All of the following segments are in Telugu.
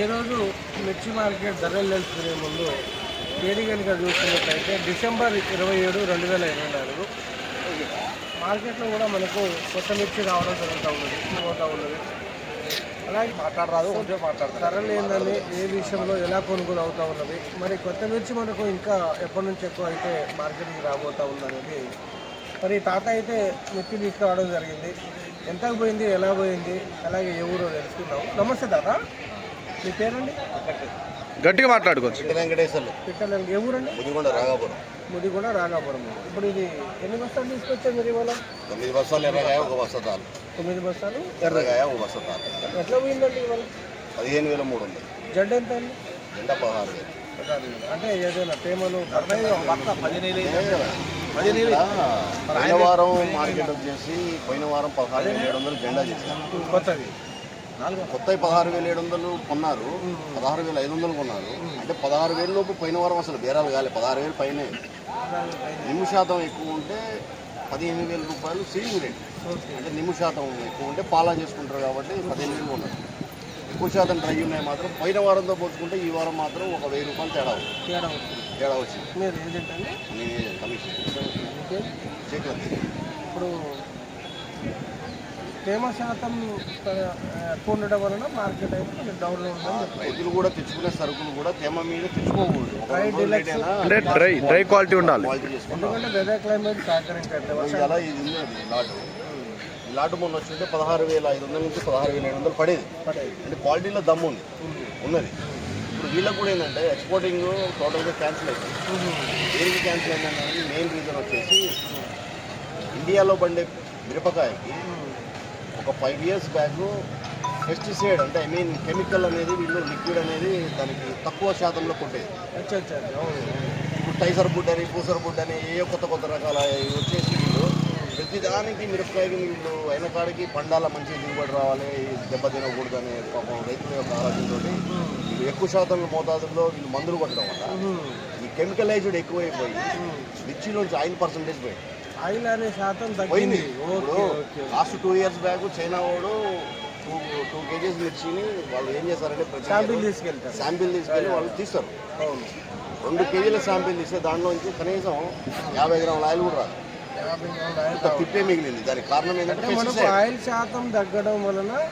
ఈరోజు మిర్చి మార్కెట్ ధరలు తెలుసుకునే ముందు తేదీ కనుక చూసుకున్నట్లయితే డిసెంబర్ ఇరవై ఏడు రెండు వేల ఇరవై నాలుగు. మార్కెట్లో కూడా మనకు కొత్త మిర్చి రావడం జరుగుతూ ఉన్నది పోతూ ఉన్నది. అలాగే మాట్లాడరాదు కొంచెం మాట్లాడతారు. ధరలు ఏందని ఏ విషయంలో ఎలా కొనుగోలు అవుతూ ఉన్నది మరి కొత్త మిర్చి మనకు ఇంకా ఎప్పటి నుంచి ఎక్కువ అయితే మార్కెట్కి రాబోతూ ఉందనేది మరి తాత అయితే మిర్చి తీసుకురావడం జరిగింది. ఎంతకు పోయింది ఎలా పోయింది అలాగే ఏ ఊరో తెలుసుకుందాం. నమస్తే తాత. మీ పేరండి? గట్టిగా మాట్లాడుకోవచ్చు. వెంకటేశ్వర్లు. పిట్టలు ఏ ఊరండి? ముదిగొండ రాగాపురం. ముదిగూడ రాగాపురం. ఇప్పుడు ఇది ఎన్ని బస్తాలు తీసుకొచ్చారు మీరు ఇవాళ? తొమ్మిది బస్తాలు ఎర్రగాయ ఒక బస్తాలు తొమ్మిది బస్తాలు ఎర్రగాయ ఒక బస్తాలు ఎట్లా పోయిందండి ఇవాళ? పదిహేను వేల మూడు ఉంది జడ్డ ఎంత అండి? ఎండ పదహారు వేలు. అంటే ఏదైనా తేమలు పోయిన వారం మార్కెట్ వచ్చేసి పోయిన వారం పదహారు వేల ఏడు వందలు జెండా చేశారు. కొత్తది. కొత్త పదహారు వేల ఏడు వందలు కొన్నారు. పదహారు వేల ఐదు వందలు కొన్నారు. అంటే పదహారు వేల లోపు పోయిన వారం అసలు బేరాలు కాలే. పదహారు వేలు పైనే. నిమ్ము శాతం ఎక్కువ ఉంటే పదిహేను వేల రూపాయలు సీలింగ్ రేట్. అంటే నిమ్ము శాతం ఎక్కువ ఉంటే పాలా చేసుకుంటారు కాబట్టి పదిహేను వేలు కొన్నారు. ఎక్కువ శాతం డ్రై ఉన్నాయి మాత్రం. పోయిన వారంతో పోల్చుకుంటే ఈ వారం మాత్రం ఒక వెయ్యి రూపాయలు తేడా. తేడా వస్తుంది. తేడా వచ్చింది. మీరు నేనే కమిషన్. ఇప్పుడు తేమ శాతం ఉండడం వలన మార్కెట్ అయితే డౌన్లో ఉందని రైతులు కూడా తెచ్చుకునే సరుకులు కూడా తేమ మీద తెచ్చుకోకూడదు. అంటే డ్రై డ్రై క్వాలిటీ ఉండాలి. ఎందుకంటే వెదర్ క్లైమేట్ ఇలా ఇది ఉంది లాటు. ఈ లాటు మొన్న వచ్చింటే పదహారు వేల ఐదు వందల నుంచి పదహారు వేల ఏడు వందలు పడేది. పడేది. అంటే క్వాలిటీలో దమ్ము ఉంది. ఉన్నది. ఇప్పుడు వీళ్ళకి కూడా ఏంటంటే ఎక్స్పోర్టింగ్ టోటల్గా క్యాన్సిల్ అయిపోయింది. దేనికి క్యాన్సిల్ అయిందంటే మెయిన్ రీజన్ వచ్చేసి ఇండియాలో పండే మిరపకాయకి ఒక ఫైవ్ ఇయర్స్ బ్యాక్ పెస్టిసైడ్ అంటే ఐ మీన్ కెమికల్ అనేది వీళ్ళు లిక్విడ్ అనేది దానికి తక్కువ శాతంలో కొట్టేది. ఇప్పుడు టైసర్ బుడ్ అని పూసర్ బుడ్ అని ఏ కొత్త కొత్త రకాల వచ్చేసి వీళ్ళు ప్రతిదానికి మిరపకాయకి వీళ్ళు అయిన కాడికి పండాల మంచి దిగుబడి రావాలి దెబ్బ తినకూడదు అనే పాపం రైతుల యొక్క ఆలోచనతో వీళ్ళు ఎక్కువ శాతం మోతాదుల్లో వీళ్ళు మందులు కొట్టడం వల్ల ఈ కెమికలైజ్డ్ ఎక్కువైపోయి మిర్చిలోంచి ఆయిల్ పర్సంటేజ్ పోయింది. ఆయిల్ అనే శాతం తగ్గింది. ఇప్పుడు last two years back China వాడు టూ టూ కేజీస్ మిర్చిని వాళ్ళు ఏం చేస్తారంటే శాంపిల్ తీసుకెళ్తారు. శాంపిల్ తీసుకెళ్ళి వాళ్ళు తీస్తారు. అవును. రెండు కేజీల శాంపిల్ తీస్తే దాంట్లోంచి కనీసం యాభై గ్రాముల ఆయిల్ కూడా రాదు. తిప్పే మిగిలింది. దానికి కారణం ఏంటంటే మనకు. ఆయిల్ శాతం తగ్గడం వలన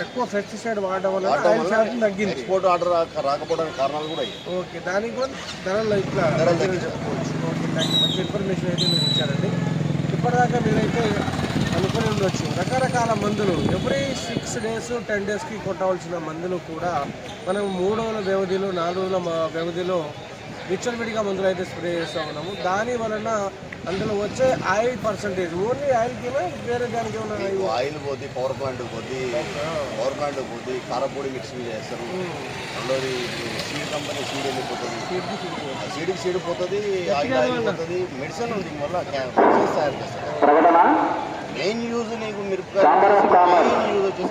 ఎక్కువ పెస్టిసైడ్ వాడడం వలన వాడటం ఆయిల్ వల్ల శాతం తగ్గింది. ఎక్స్పోర్ట్ ఆర్డర్ రాక- రాకపోవడానికి కారణాలు కూడా అయ్యాయి. ఓకే దానికి కూడా ధరలు ఇట్లా ధరలు తగ్గింది చెప్పుకోవచ్చు మంచి ఇన్ఫర్మేషన్ అయితే మీరు ఇచ్చారండి. ఇప్పటిదాకా మీరైతే అనుకుని ఉండొచ్చు. రకరకాల మందులు ఎవ్రీ సిక్స్ డేస్ టెన్ డేస్కి కొట్టవలసిన మందులు కూడా మనం మూడు రోజుల వ్యవధిలో నాలుగు రోజుల వ్యవధిలో విచ్చలవిడిగా మందులు అయితే స్ప్రే చేస్తూ ఉన్నాము. దాని వలన అందులో వచ్చే ఆయిల్ పర్సంటేజ్. ఓన్లీ ఆయిల్కి వేరే దానికి ఆయిల్? పోతే పవర్ ప్లాంట్ పోతే పవర్ ప్లాంట్ పోతే కారపొడి మిక్సింగ్ చేస్తారు. రెండోది సీడ్ కంపెనీ సీడ్ వెళ్ళిపోతుంది సీడ్కి సీడ్ పోతుంది. ఆయిల్ ఆయిల్ పోతుంది. మెడిసిన్ ఉంది వల్ల మెడిసిన్స్ తయారు చేస్తారు. మెయిన్ యూజ్ నీకు మిరపకాయ మెయిన్ యూజ్ వచ్చేసి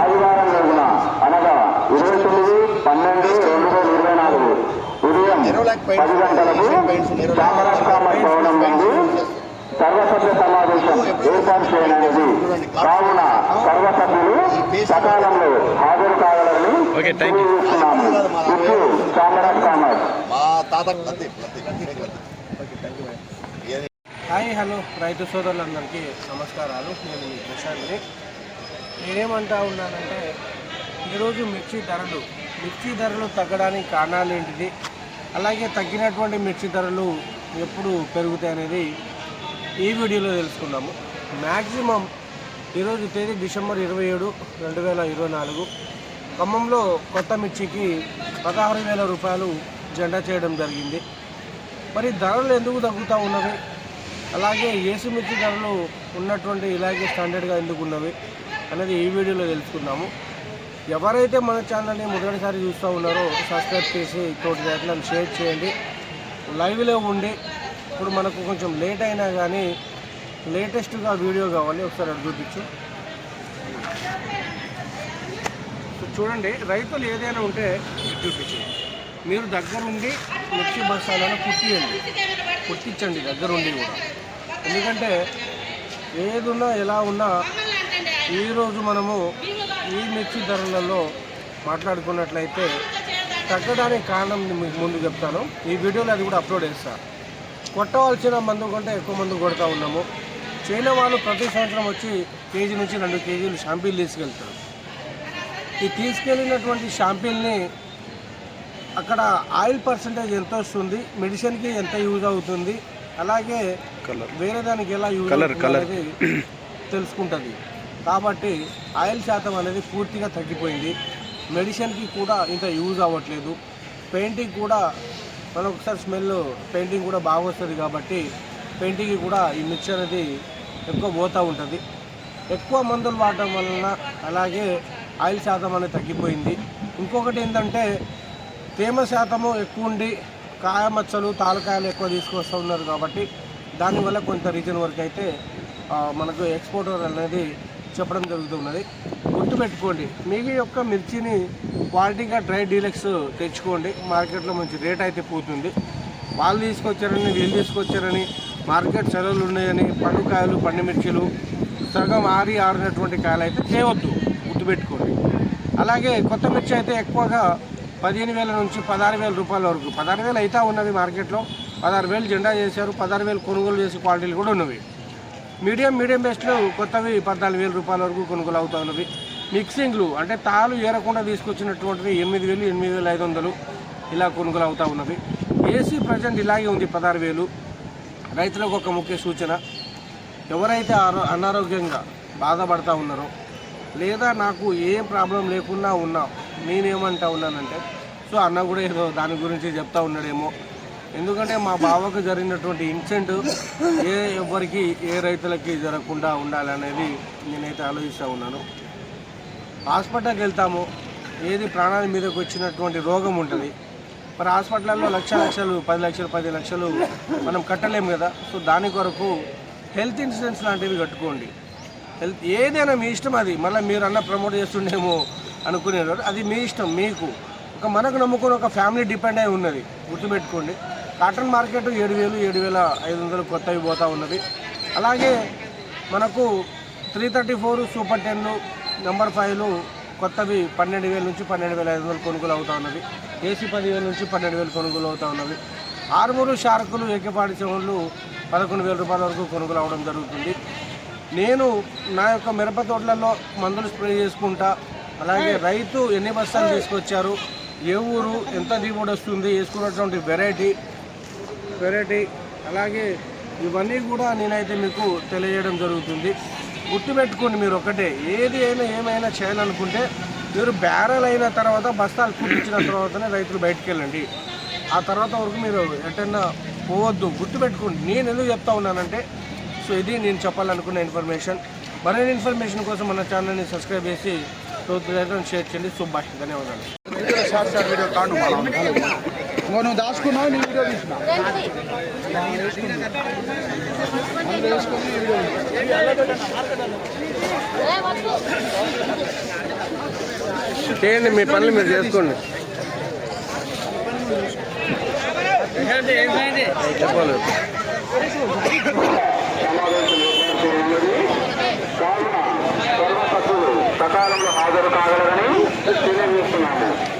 ఆదివారం రోజున అనగా ఇరవై తొమ్మిది పన్నెండు రెండు వేల ఇరవై నాలుగు. నెరోలాక్ పెయింట్స్ ఏషియన్ పెయింట్స్ సర్వసభ్య సమావేశం ఏర్పాటు చేయనున్నది కావున సర్వసభ్యులు సకాలంలో హాజరు కావాలని ఓకే థ్యాంక్ యూ తెలియజేస్తున్నాము ఇట్లు చామరాజ్ కామర్ మా తాత లత్తి లత్తి లత్తి ఏది? Hi hello. రైతు సోదరులందరికీ నమస్కారాలు. నేను మీ ప్రశాంత్ని. నేనేమంటా ఉన్నానంటే ఈరోజు మిర్చి ధరలు మిర్చి ధరలు తగ్గడానికి కారణాలు ఏంటిది? అలాగే తగ్గినటువంటి మిర్చి ధరలు ఎప్పుడు పెరుగుతాయి అనేది ఈ వీడియోలో తెలుసుకుందాము. మ్యాక్సిమం ఈరోజు తేదీ డిసెంబర్ ఇరవై ఏడు రెండు వేల ఇరవై నాలుగు. ఖమ్మంలో కొత్త మిర్చికి పదహారు వేల రూపాయలు జెండా చేయడం జరిగింది. మరి ధరలు ఎందుకు తగ్గుతూ ఉన్నవి? అలాగే ఏసీ మిర్చి ధరలు ఉన్నటువంటి ఇలాగే స్టాండర్డ్గా ఎందుకు ఉన్నవి అనేది ఈ వీడియోలో తెలుసుకుందాము. ఎవరైతే మన ఛానల్ని మొదటిసారి చూస్తూ ఉన్నారో సబ్స్క్రైబ్ చేసి తోటి రైతులను షేర్ చేయండి. లైవ్లో ఉండి ఇప్పుడు మనకు కొంచెం లేట్ అయినా కానీ లేటెస్ట్గా వీడియో కావాలి. ఒకసారి అది చూపించు. చూడండి రైతులు ఏదైనా ఉంటే ఇది చూపించండి మీరు దగ్గరుండి మిర్చి బస్తాలను కుట్టియండి. కుట్టించండి దగ్గరుండి కూడా. ఎందుకంటే ఏదున్నా ఎలా ఉన్నా ఈరోజు మనము ఈ మిర్చి ధరలలో మాట్లాడుకున్నట్లయితే తగ్గడానికి కారణం మీకు ముందు చెప్తాను. ఈ వీడియోలో అది కూడా అప్లోడ్ చేస్తాను కొట్టవలసిన మందు కంటే ఎక్కువ మందు కొడతా ఉన్నాము. చైనా వాళ్ళు ప్రతి సంవత్సరం వచ్చి కేజీ నుంచి రెండు కేజీలు షాంపీలు తీసుకెళ్తారు. ఈ తీసుకెళ్ళినటువంటి షాంపీల్ని అక్కడ ఆయిల్ పర్సంటేజ్ ఎంత వస్తుంది? మెడిసిన్కి ఎంత యూజ్ అవుతుంది? అలాగే కలర్. వేరే దానికి ఎలా యూజ్. అనేది తెలుసుకుంటుంది. కాబట్టి ఆయిల్ శాతం అనేది పూర్తిగా తగ్గిపోయింది. మెడిసిన్కి కూడా ఇంత యూజ్ అవ్వట్లేదు. పెయింటింగ్ కూడా మనం ఒకసారి స్మెల్ పెయింటింగ్ కూడా బాగా వస్తుంది కాబట్టి పెయింటింగ్కి కూడా ఈ మిక్చర్ అనేది ఎక్కువ పోతూ ఉంటుంది. ఎక్కువ మందులు వాడటం వలన అలాగే ఆయిల్ శాతం అనేది తగ్గిపోయింది. ఇంకొకటి ఏంటంటే తేమ శాతము ఎక్కువ ఉండి కాయ మచ్చలు తాలకాయలు ఎక్కువ తీసుకొస్తూ ఉన్నారు కాబట్టి దానివల్ల కొంత రీజన్ వరకు అయితే మనకు ఎక్స్పోర్టర్ అనేది చెప్పడం జరుగుతున్నది. గుర్తుపెట్టుకోండి మీకు యొక్క మిర్చిని క్వాలిటీగా డ్రై డీలక్స్ తెచ్చుకోండి. మార్కెట్లో మంచి రేట్ అయితే పోతుంది. వాళ్ళు తీసుకొచ్చారని వీళ్ళు తీసుకొచ్చారని మార్కెట్ సెలవులు ఉన్నాయని పండుకాయలు పండు మిర్చిలు సగం ఆరి ఆరినటువంటి కాయలు అయితే చేయవద్దు గుర్తుపెట్టుకోండి. అలాగే కొత్త మిర్చి అయితే ఎక్కువగా పదిహేను వేల నుంచి పదహారు వేల రూపాయల వరకు పదహారు వేలు అయితే ఉన్నది మార్కెట్లో. పదహారు వేలు జెండా చేశారు పదహారు వేలు కొనుగోలు చేసే క్వాలిటీలు కూడా ఉన్నవి. మీడియం మీడియం బెస్ట్లు కొత్తవి పద్నాలుగు వేల రూపాయల వరకు కొనుగోలు అవుతా ఉన్నవి. మిక్సింగ్లు అంటే తాలు ఏరకుండా తీసుకొచ్చినటువంటివి ఎనిమిది వేలు ఎనిమిది వేల ఐదు వందలు ఇలా కొనుగోలు అవుతా ఉన్నవి. ఏసీ ప్రజెంట్ ఇలాగే ఉంది పదహారు వేలు. రైతులకు ఒక ముఖ్య సూచన ఎవరైతే అనారోగ్యంగా బాధపడతా ఉన్నారో లేదా నాకు ఏం ప్రాబ్లం లేకుండా ఉన్నా నేనేమంటా ఉన్నానంటే సో అన్న కూడా ఏదో దాని గురించి చెప్తా ఉన్నాడేమో ఎందుకంటే మా బావకు జరిగినటువంటి ఇన్సిడెంట్ ఏ ఎవరికి ఏ రైతులకి జరగకుండా ఉండాలనేది నేనైతే ఆలోచిస్తూ ఉన్నాను. హాస్పిటల్కి వెళ్తాము ఏది ప్రాణాల మీదకి వచ్చినటువంటి రోగం ఉంటుంది. మరి హాస్పిటల్లో లక్ష లక్షలు పది లక్షలు పది లక్షలు మనం కట్టలేము కదా. సో దాని కొరకు హెల్త్ ఇన్సూరెన్స్ లాంటివి కట్టుకోండి. హెల్త్ ఏదైనా మీ ఇష్టం అది. మళ్ళీ మీరు అన్న ప్రమోట్ చేస్తుండేమో అనుకునేవారు. అది మీ ఇష్టం మీకు. ఒక మనకు నమ్ముకుని ఒక ఫ్యామిలీ డిపెండ్ అయి ఉన్నది. గుర్తుపెట్టుకోండి. కాటన్ మార్కెట్ ఏడు వేలు ఏడు వేల ఐదు వందలు కొత్తవి పోతూ ఉన్నది అలాగే మనకు three thirty four super ten number ఫైవ్లు కొత్తవి పన్నెండు వేల నుంచి పన్నెండు వేల ఐదు వందలు కొనుగోలు అవుతా ఉన్నవి. ఏసీ పదివేల నుంచి పన్నెండు వేలు కొనుగోలు అవుతా ఉన్నవి. ఆరుమూరు షార్కులు ఏకపాటి చెవులు పదకొండు వేల రూపాయల వరకు కొనుగోలు అవడం జరుగుతుంది. నేను నా యొక్క మిరప తోటలలో మందులు స్ప్రే చేసుకుంటా అలాగే రైతు ఎన్ని బస్తాలు తీసుకొచ్చారు ఏ ఊరు ఎంత దిగుబడి వస్తుంది వేసుకున్నటువంటి వెరైటీ వెరైటీ అలాగే ఇవన్నీ కూడా నేనైతే మీకు తెలియజేయడం జరుగుతుంది. గుర్తుపెట్టుకోండి మీరు ఒకటే ఏది అయినా ఏమైనా చేయాలనుకుంటే మీరు బ్యారల్ అయిన తర్వాత బస్తాలు కుట్టించిన తర్వాతనే రైతులు బయటకు వెళ్ళండి. ఆ తర్వాత వరకు మీరు ఎటన్నా పోవద్దు. గుర్తుపెట్టుకోండి నేను ఎందుకు చెప్తా ఉన్నానంటే సో ఇది నేను చెప్పాలనుకున్న ఇన్ఫర్మేషన్. మరిన్ని ఇన్ఫర్మేషన్ కోసం మన ఛానల్ని సబ్స్క్రైబ్ చేసి రైతులను షేర్ చేయండి. శుభాష్ ధన్యవాదాలు. ఇంకో నువ్వు దాచుకున్నావు? నీ వీడియో తీసిన? చేయండి మీ పనులు మీరు చేసుకోండి. సభ్యులు సకాలంలో హాజరు కాగలరని తెలియజేస్తున్నాము